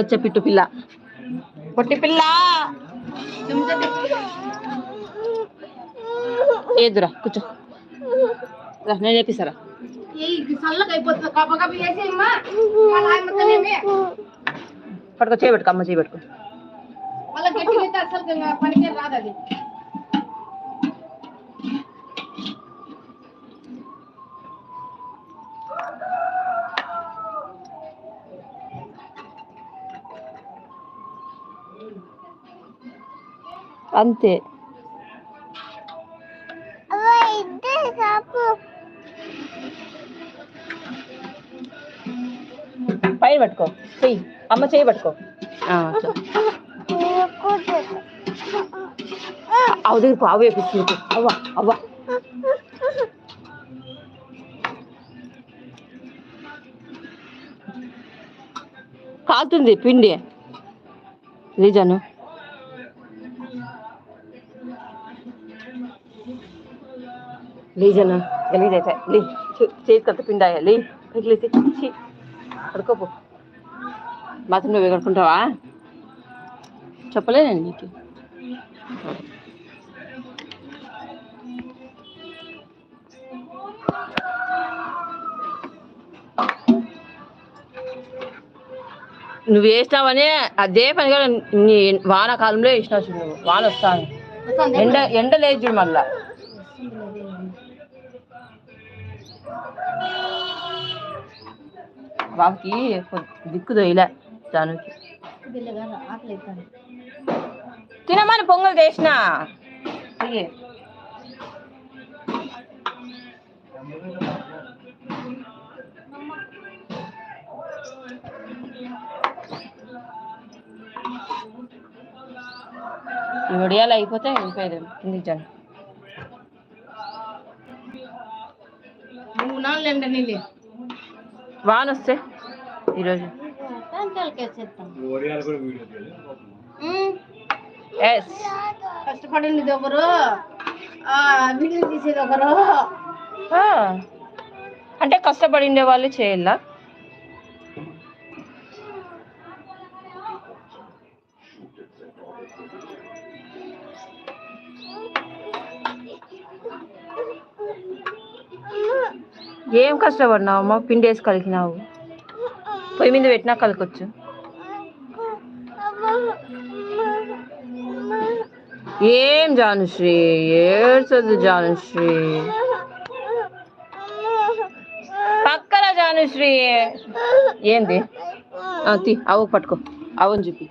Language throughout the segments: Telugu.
వచ్చే పిట్టు పిల్ల. పొట్టి పిల్ల. ఏదురా కూర్చో. రా, నేను ఆయమ్మతోనేమి పట్టుకో చేయి పెట్టుకో అమ్మ చేయి పెట్టుకో. మళ్ళీ గట్టిగా అయితే అసలు ఇంకా పనికే రాదు అది. అంతే. పైన పట్టుకో. చెయ్యి. అమ్మ చేయి పట్టుకో. అవు దగ్గర అవు వేపిస్తుంది అవ్వ అవ్వ. కాలుతుంది పిండి. రీజను లీజన్ గలీజ్ అయితే లీ చేతి కత్త పిండి లీ పైకి లేచి చీ పడుకోపో బాత్రూంలో వేగడుకుంటావా చెప్పలేనండి నీకు నువ్వు వేసినావని అదే పనిగా నీ వానాకాలంలో వేసినావు చూడు నువ్వు వాన వస్తాను ఎండ ఎండ లేదు చూడు మళ్ళా బాబుకి దిక్కు దొయ్యలే అవుతుంది తినమని పొంగల్ చేసిన. వడియాలు అయిపోతే వెళ్ళిపోయేది కిందికి జనం. మూడు నాలుగు ఎండ నీళ్ళు. వాన వస్తే ఈరోజు. ఎస్ కష్టపడింది ఒకరు వీడియో తీసేది ఒకరు. అంటే కష్టపడిండే వాళ్ళు చేయాల? ఏం కష్టపడినావు అమ్మ? పిండి వేసి కలికినావు. పొయ్యి మీద పెట్టినా కలకొచ్చు. ఏం జానుశ్రీ? ఏడ్చదు జానుశ్రీ. పక్కన జానుశ్రీ. ఏంది? తీ అవ్వ పట్టుకో. అవును చూపి.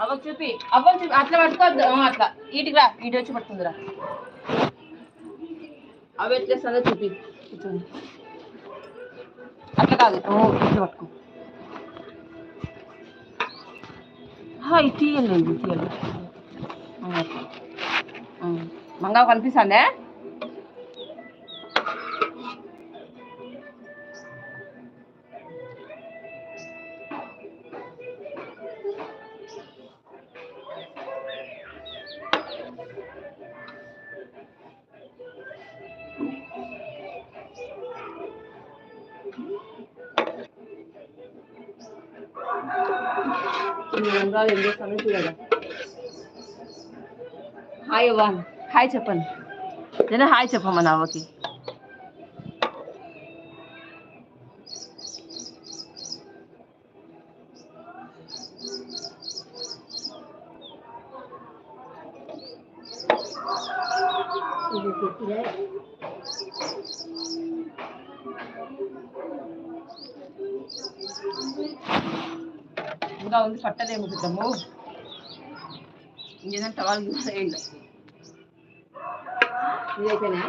అవ్వ చూపి. అవ్వని చూపి. అట్లా పట్టుకోవద్దు. అట్లా. ఈటికి రా. ఈటి వచ్చి పట్టుకుందిరా. అవి ఎట్లేస్తుందో చూపి. కూర్చోండి. అట్లా కాదు. ఇట్లా పట్టుకో. ఇది తీయండి. ఆ, మంగావు కనిపిస్తుందే? ఈ రంగాలు ఏం చేస్తానో చూడాలి హాయ్ అవ్వ హాయ్ చెప్పండి నేను హాయ్ చెప్పమ్మా నా అవ్వకి ఇంకా ఉంది పట్టదేమో బిడ్డము ఇంకేదంటే వాళ్ళు ఇదైతేనే?